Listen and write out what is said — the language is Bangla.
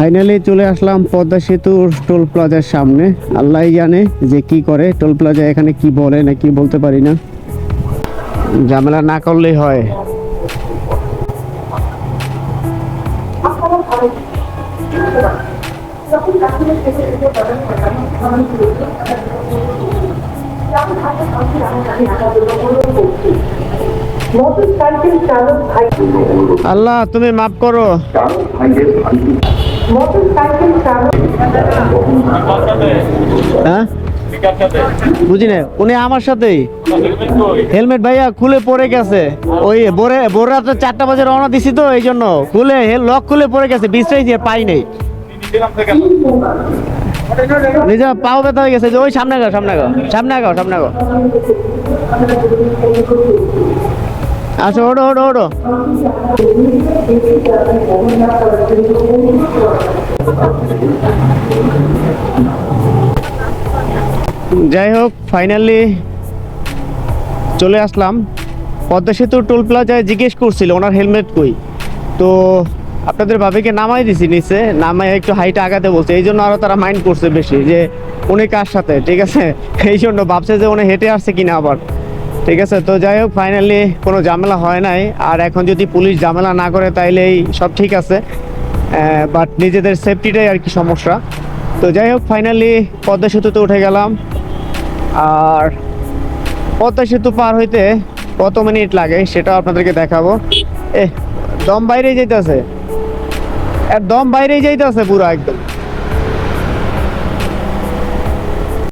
ফাইনালি চলে আসলাম পদ্মা সেতুর টোল প্লাজার সামনে। আল্লাহ জানে যে কি করে, টোল প্লাজা এখানে কি বলে না কি বলতে পারি না। ঝামেলা না করলেই হয়। আল্লাহ, তুমি মাফ করো। হ্যাঁ? বুঝি না উনি আমার সাথেই। হেলমেট ভাইয়া খুলে পড়ে গেছে। ওই ভোরে, ভোর রাত্রে চারটা বাজে রওনা দিছি তো, এই জন্য খুলে লক খুলে পড়ে গেছে বিশ্রাই দিয়ে পাই নেই। নিজে পাও ব্যথা হয়ে গেছে ওই সামনে গাও সামনে গাও সামনে গাও সামনে গাও আচ্ছা ওড়ো ওড়ো ওড়ো যাই হোক ফাইনালি চলে আসলাম। পদ্মা সেতু টোল প্লাজায় জিজ্ঞেস করছিল, ওনার হেলমেট কই? তো আপনাদের ভাবিকে নামাই দিছি নিচে নামাই একটু হাইটা আগাতে বলছে। এই জন্য আরও তারা মাইন্ড করছে বেশি যে উনি কার সাথে, ঠিক আছে? এই জন্য ভাবছে যে উনি হেঁটে আসছে কিনা আবার। ঠিক আছে, তো যাই হোক ফাইনালি কোনো ঝামেলা হয় নাই। আর এখন যদি পুলিশ ঝামেলা না করে, তাইলেই সব ঠিক আছে। বাট নিজেদের সেফটিটাই আর কি সমস্যা। তো যাই হোক ফাইনালি পদ্মা সেতুতে উঠে গেলাম। আর পদ্মা সেতু পার হইতে কত মিনিট লাগে, সেটাও আপনাদেরকে দেখাবো। এ দম বাইরেই যাইতেছে। আর দম বাইরেই যাইতেছে পুরো একদম।